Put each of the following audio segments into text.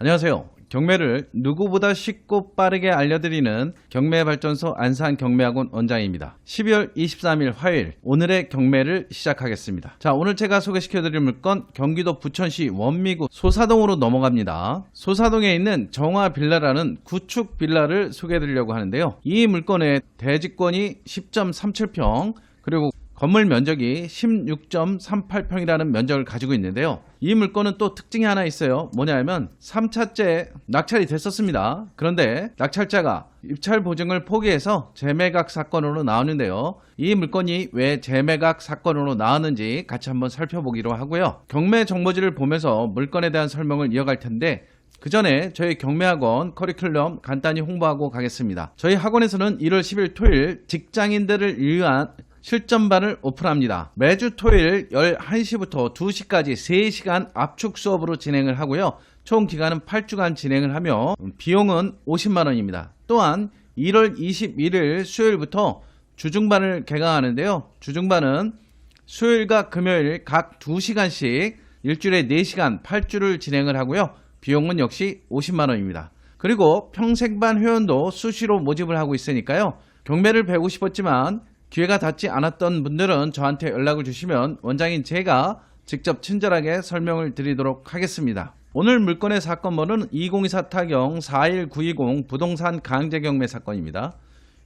안녕하세요. 경매를 누구보다 쉽고 빠르게 알려드리는 경매발전소 안산 경매학원 원장입니다. 12월 23일 화요일 오늘의 경매를 시작하겠습니다. 자 오늘 제가 소개시켜드릴 물건 경기도 부천시 원미구 소사동으로 넘어갑니다. 소사동에 있는 정화빌라라는 구축 빌라를 소개해드리려고 하는데요. 이 물건의 대지권이 10.37평 그리고 건물 면적이 16.38평이라는 면적을 가지고 있는데요. 이 물건은 또 특징이 하나 있어요. 뭐냐면 3차째 낙찰이 됐었습니다. 그런데 낙찰자가 입찰 보증을 포기해서 재매각 사건으로 나오는데요. 이 물건이 왜 재매각 사건으로 나왔는지 같이 한번 살펴보기로 하고요. 경매 정보지를 보면서 물건에 대한 설명을 이어갈 텐데 그 전에 저희 경매학원 커리큘럼 간단히 홍보하고 가겠습니다. 저희 학원에서는 1월 10일 토요일 직장인들을 위한 실전반을 오픈합니다. 매주 토요일 11시부터 2시까지 3시간 압축 수업으로 진행을 하고요. 총 기간은 8주간 진행을 하며 비용은 50만원입니다. 또한 1월 21일 수요일부터 주중반을 개강하는데요. 주중반은 수요일과 금요일 각 2시간씩 일주일에 4시간 8주를 진행을 하고요. 비용은 역시 50만원입니다. 그리고 평생반 회원도 수시로 모집을 하고 있으니까요. 경매를 배우고 싶었지만 기회가 닿지 않았던 분들은 저한테 연락을 주시면 원장인 제가 직접 친절하게 설명을 드리도록 하겠습니다. 오늘 물건의 사건번호는 2024 타경 41920 부동산 강제 경매 사건입니다.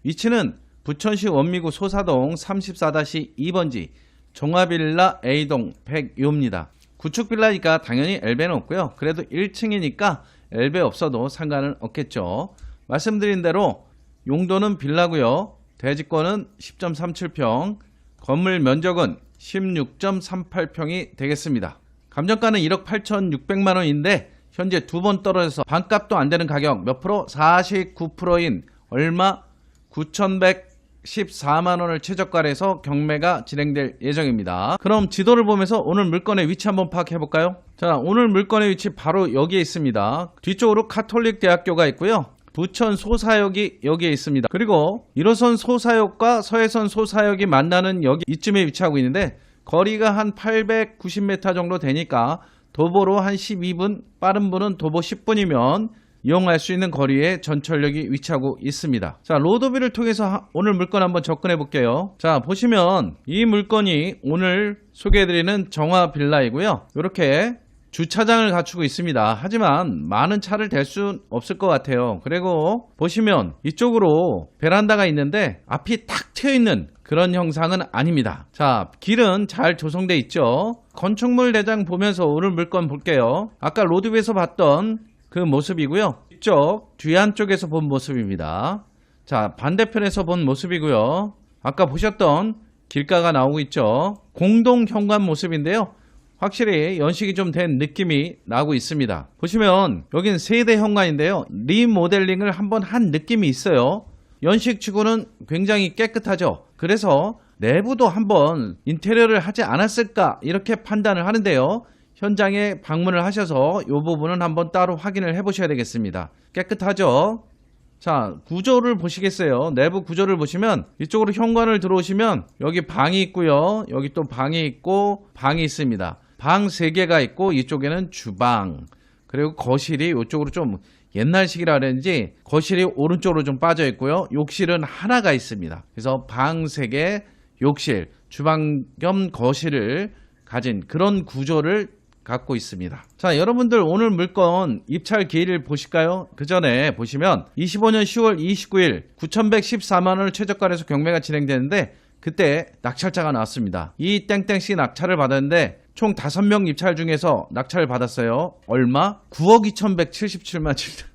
위치는 부천시 원미구 소사동 34-2번지 종화빌라 A동 102호입니다. 구축빌라니까 당연히 엘베는 없고요. 그래도 1층이니까 엘베 없어도 상관은 없겠죠. 말씀드린 대로 용도는 빌라고요. 대지권은 10.37평, 건물 면적은 16.38평이 되겠습니다. 감정가는 1억 8,600만 원인데 현재 두 번 떨어져서 반값도 안 되는 가격 몇 프로? 49%인 얼마? 9,114만 원을 최저가로 경매가 진행될 예정입니다. 그럼 지도를 보면서 오늘 물건의 위치 한번 파악해 볼까요? 자, 오늘 물건의 위치 바로 여기에 있습니다. 뒤쪽으로 카톨릭 대학교가 있고요. 부천 소사역이 여기에 있습니다. 그리고 1호선 소사역과 서해선 소사역이 만나는 여기 이쯤에 위치하고 있는데 거리가 한 890m 정도 되니까 도보로 한 12분, 빠른 분은 도보 10분이면 이용할 수 있는 거리에 전철역이 위치하고 있습니다. 자, 로드뷰를 통해서 하- 오늘 물건 한번 접근해 볼게요. 자, 보시면 이 물건이 오늘 소개해드리는 정화 빌라이고요. 이렇게 주차장을 갖추고 있습니다. 하지만 많은 차를 댈 수는 없을 것 같아요. 그리고 보시면 이쪽으로 베란다가 있는데 앞이 탁 트여 있는 그런 형상은 아닙니다. 자, 길은 잘 조성돼 있죠. 건축물 대장 보면서 오늘 물건 볼게요. 아까 로드뷰에서 봤던 그 모습이고요. 이쪽 뒤안 쪽에서 본 모습입니다. 자, 반대편에서 본 모습이고요. 아까 보셨던 길가가 나오고 있죠. 공동 현관 모습인데요. 확실히 연식이 좀 된 느낌이 나고 있습니다. 보시면 여긴 세대 현관인데요. 리모델링을 한번 한 느낌이 있어요. 연식치고는 굉장히 깨끗하죠. 그래서 내부도 한번 인테리어를 하지 않았을까 이렇게 판단을 하는데요. 현장에 방문을 하셔서 이 부분은 한번 따로 확인을 해 보셔야 되겠습니다. 깨끗하죠? 자, 구조를 보시겠어요? 내부 구조를 보시면 이쪽으로 현관을 들어오시면 여기 방이 있고요. 여기 또 방이 있고 방이 있습니다. 방 3개가 있고 이쪽에는 주방 그리고 거실이 이쪽으로 좀 옛날식이라 그런지 거실이 오른쪽으로 좀 빠져 있고요. 욕실은 하나가 있습니다. 그래서 방 3개, 욕실, 주방 겸 거실을 가진 그런 구조를 갖고 있습니다. 자, 여러분들 오늘 물건 입찰 기일을 보실까요? 그 전에 보시면 25년 10월 29일 9,114만 원을 최저가로 해서 경매가 진행되는데 그때 낙찰자가 나왔습니다. 이 땡땡씨 낙찰을 받았는데 총 5명 입찰 중에서 낙찰을 받았어요. 얼마? 9억 2,177만 7천.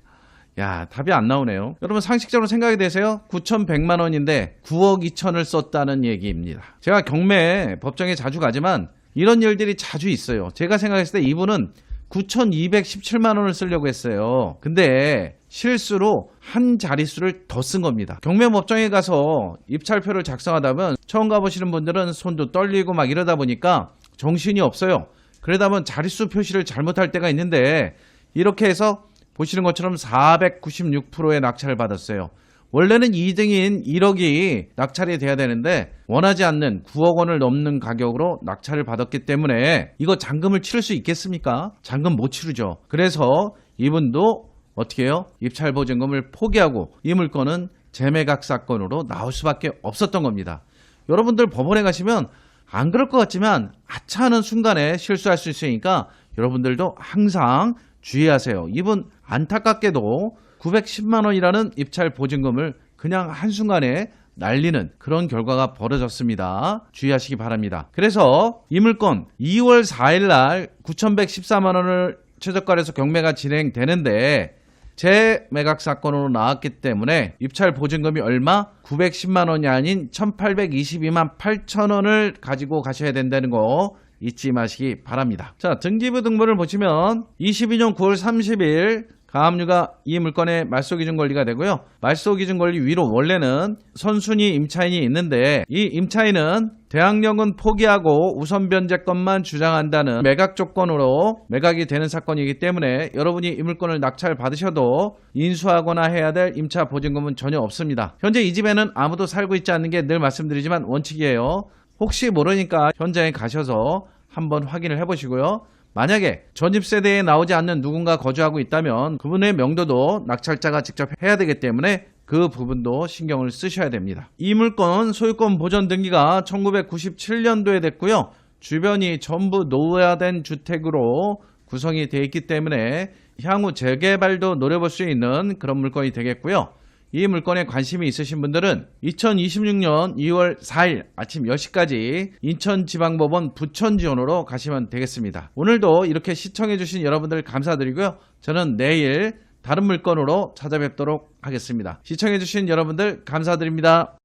야, 답이 안 나오네요. 여러분 상식적으로 생각이 되세요? 9,100만 원인데 9억 2천을 썼다는 얘기입니다. 제가 경매 법정에 자주 가지만 이런 일들이 자주 있어요. 제가 생각했을 때 이분은 9,217만 원을 쓰려고 했어요. 근데 실수로 한 자릿수를 더 쓴 겁니다. 경매 법정에 가서 입찰표를 작성하다 보면 처음 가보시는 분들은 손도 떨리고 막 이러다 보니까 정신이 없어요. 그러다 보면 자릿수 표시를 잘못할 때가 있는데 이렇게 해서 보시는 것처럼 496%의 낙찰을 받았어요. 원래는 2등인 1억이 낙찰이 돼야 되는데 원하지 않는 9억 원을 넘는 가격으로 낙찰을 받았기 때문에 이거 잔금을 치를 수 있겠습니까? 잔금 못 치르죠. 그래서 이분도 어떻게 해요? 입찰 보증금을 포기하고 이 물건은 재매각 사건으로 나올 수밖에 없었던 겁니다. 여러분들 법원에 가시면 안 그럴 것 같지만 아차하는 순간에 실수할 수 있으니까 여러분들도 항상 주의하세요. 이분 안타깝게도 910만 원이라는 입찰 보증금을 그냥 한순간에 날리는 그런 결과가 벌어졌습니다. 주의하시기 바랍니다. 그래서 이 물건 2월 4일 날 9,114만 원을 최저가에서 경매가 진행되는데 재매각 사건으로 나왔기 때문에 입찰 보증금이 얼마? 910만 원이 아닌 1,822만 8천 원을 가지고 가셔야 된다는 거 잊지 마시기 바랍니다. 자, 등기부 등본을 보시면 22년 9월 30일 가압류가 이 물건의 말소 기준 권리가 되고요. 말소 기준 권리 위로 원래는 선순위 임차인이 있는데 이 임차인은 대항력은 포기하고 우선 변제권만 주장한다는 매각 조건으로 매각이 되는 사건이기 때문에 여러분이 이 물건을 낙찰 받으셔도 인수하거나 해야 될 임차 보증금은 전혀 없습니다. 현재 이 집에는 아무도 살고 있지 않는 게 늘 말씀드리지만 원칙이에요. 혹시 모르니까 현장에 가셔서 한번 확인을 해보시고요. 만약에 전입 세대에 나오지 않는 누군가 거주하고 있다면 그분의 명도도 낙찰자가 직접 해야 되기 때문에 그 부분도 신경을 쓰셔야 됩니다. 이 물건 소유권 보전 등기가 1997년도에 됐고요. 주변이 전부 노후화된 주택으로 구성이 되어 있기 때문에 향후 재개발도 노려볼 수 있는 그런 물건이 되겠고요. 이 물건에 관심이 있으신 분들은 2026년 2월 4일 아침 10시까지 인천지방법원 부천지원으로 가시면 되겠습니다. 오늘도 이렇게 시청해주신 여러분들 감사드리고요. 저는 내일 다른 물건으로 찾아뵙도록 하겠습니다. 시청해주신 여러분들 감사드립니다.